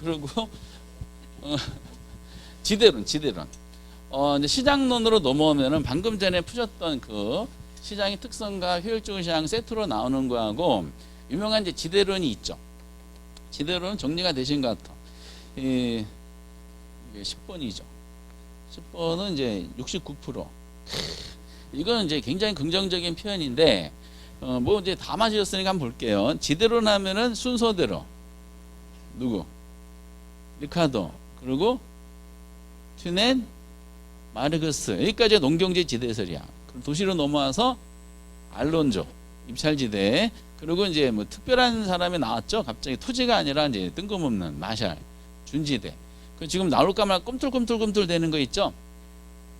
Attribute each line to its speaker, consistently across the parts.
Speaker 1: 그리고 어, 지대론, 지대론. 어, 이제 시장론으로 넘어오면은 방금 전에 푸셨던 그 시장의 특성과 효율적 시장 세트로 나오는 거하고 유명한 이제 지대론이 있죠. 지대론 정리가 되신 것 같아. 이, 이게 10번이죠. 10번은 이제 69%. 이거는 이제 굉장히 긍정적인 표현인데, 어, 뭐 이제 다 맞으셨으니까 한번 볼게요. 지대론 하면은 순서대로. 누구? 리카도. 그리고 튜넨, 마르크스. 여기까지 농경제 지대설이야. 그럼 도시로 넘어와서 알론조, 입찰지대. 그리고 이제 뭐 특별한 사람이 나왔죠. 갑자기 토지가 아니라 이제 뜬금없는 마샬, 준지대. 그 지금 나올까 말까 꿈틀꿈틀꿈틀 되는 거 있죠.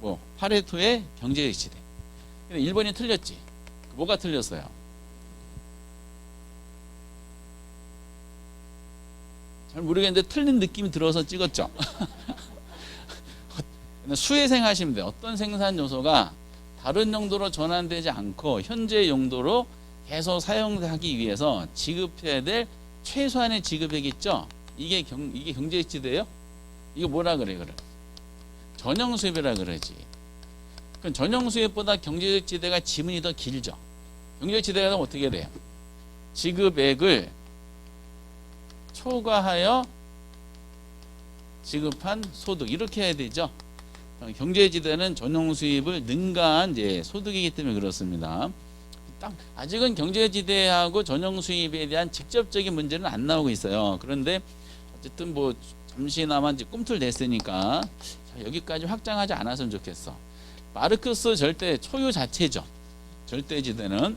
Speaker 1: 뭐 파레토의 경제의 지대. 근데 1번이 틀렸지. 뭐가 틀렸어요? 잘 모르겠는데 틀린 느낌이 들어서 찍었죠. 수혜생 하시면 돼요. 어떤 생산 요소가 다른 용도로 전환되지 않고 현재 용도로 계속 사용하기 위해서 지급해야 될 최소한의 지급액 있죠. 이게 경 이게 경제적 지대예요. 이거 뭐라 그래 그래? 전형 수입이라 그러지. 그럼 전형 수입보다 경제적 지대가 지문이 더 길죠. 경제적 지대가 어떻게 돼요? 지급액을 초과하여 지급한 소득 이렇게 해야 되죠. 어, 경제지대는 전용 수입을 능가한 이제 소득이기 때문에 그렇습니다. 딱 아직은 경제지대하고 전용 수입에 대한 직접적인 문제는 안 나오고 있어요. 그런데 어쨌든 뭐 잠시나마 이제 꿈틀댔으니까 자, 여기까지 확장하지 않았으면 좋겠어. 마르크스 절대 초유 자체죠. 절대지대는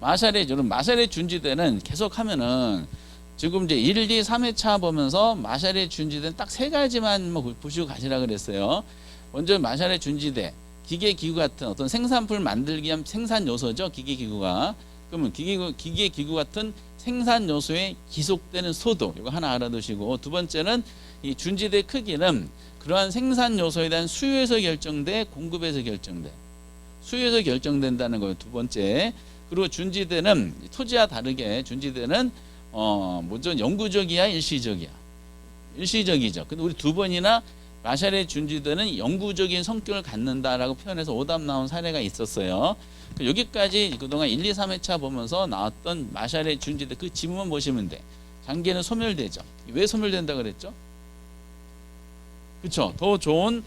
Speaker 1: 마샬의 마샬의 준지대는 계속하면은 지금 이제 1, 2, 3회차 보면서 마샬의 준지대는 딱 세 가지만 뭐 보시고 가시라 그랬어요. 먼저 마샬의 준지대, 기계 기구 같은 어떤 생산품 만들기 위한 생산 요소죠. 기계 기구가. 그러면 기계 기계 기구 같은 생산 요소에 기속되는 소득 이거 하나 알아두시고 두 번째는 이 준지대 크기는 그러한 생산 요소에 대한 수요에서 결정돼 공급에서 결정돼 수요에서 결정된다는 거예요. 두 번째. 그리고 준지대는 토지와 다르게 준지대는 어, 뭐죠? 영구적이야, 일시적이야? 일시적이죠. 근데 우리 두 번이나 마샬의 준지대는 영구적인 성격을 갖는다라고 표현해서 오답 나온 사례가 있었어요. 그 여기까지 그동안 1, 2, 3회차 보면서 나왔던 마샬의 준지대 그 지문만 보시면 돼. 장기는 소멸되죠. 왜 소멸된다 그랬죠? 그렇죠. 더 좋은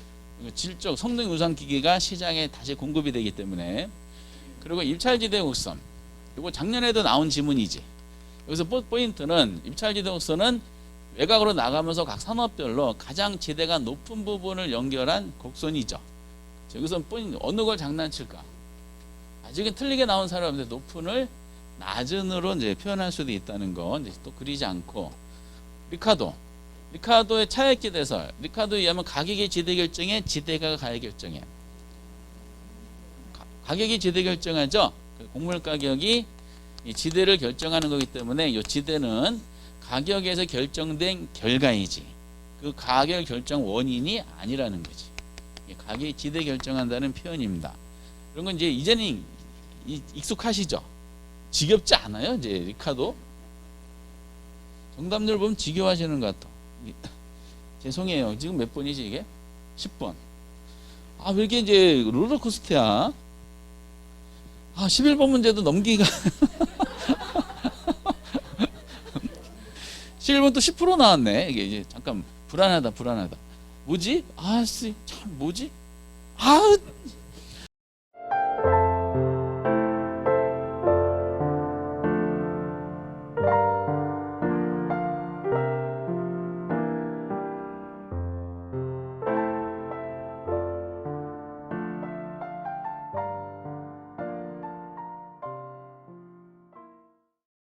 Speaker 1: 질적 성능 유상 기기가 시장에 다시 공급이 되기 때문에 그리고 입찰지대 곡선 이거 작년에도 나온 지문이지. 여기서 포- 포인트는 입찰지대 곡선은 외곽으로 나가면서 각 산업별로 가장 지대가 높은 부분을 연결한 곡선이죠. 자, 여기서 포인트 어느 걸 장난칠까? 아직은 틀리게 나온 사람인데 높은을 낮은으로 이제 표현할 수도 있다는 거 이제 또 그리지 않고. 리카도. 리카도의 차액 지대설. 리카도에 의하면 가격의 지대 결정에 지대가 가격 결정해 가- 가격이 지대 결정하죠? 그 곡물 가격이 이 지대를 결정하는 거기 때문에 이 지대는 가격에서 결정된 결과이지 그 가격 결정 원인이 아니라는 거지. 이게 가격이 지대 결정한다는 표현입니다. 이런 건 이제 이제는 이- 익숙하시죠? 지겹지 않아요 이제 리카도? 정답률 보면 지겨워하시는 것 같아. 이- 죄송해요. 지금 몇 번이지 이게? 10번 아 왜 이렇게 이제 롤러코스터야? 아 11번 문제도 넘기기가 11번 또 10% 나왔네. 이게 이제 잠깐 불안하다, 불안하다. 뭐지? 아 씨, 참 뭐지? 아,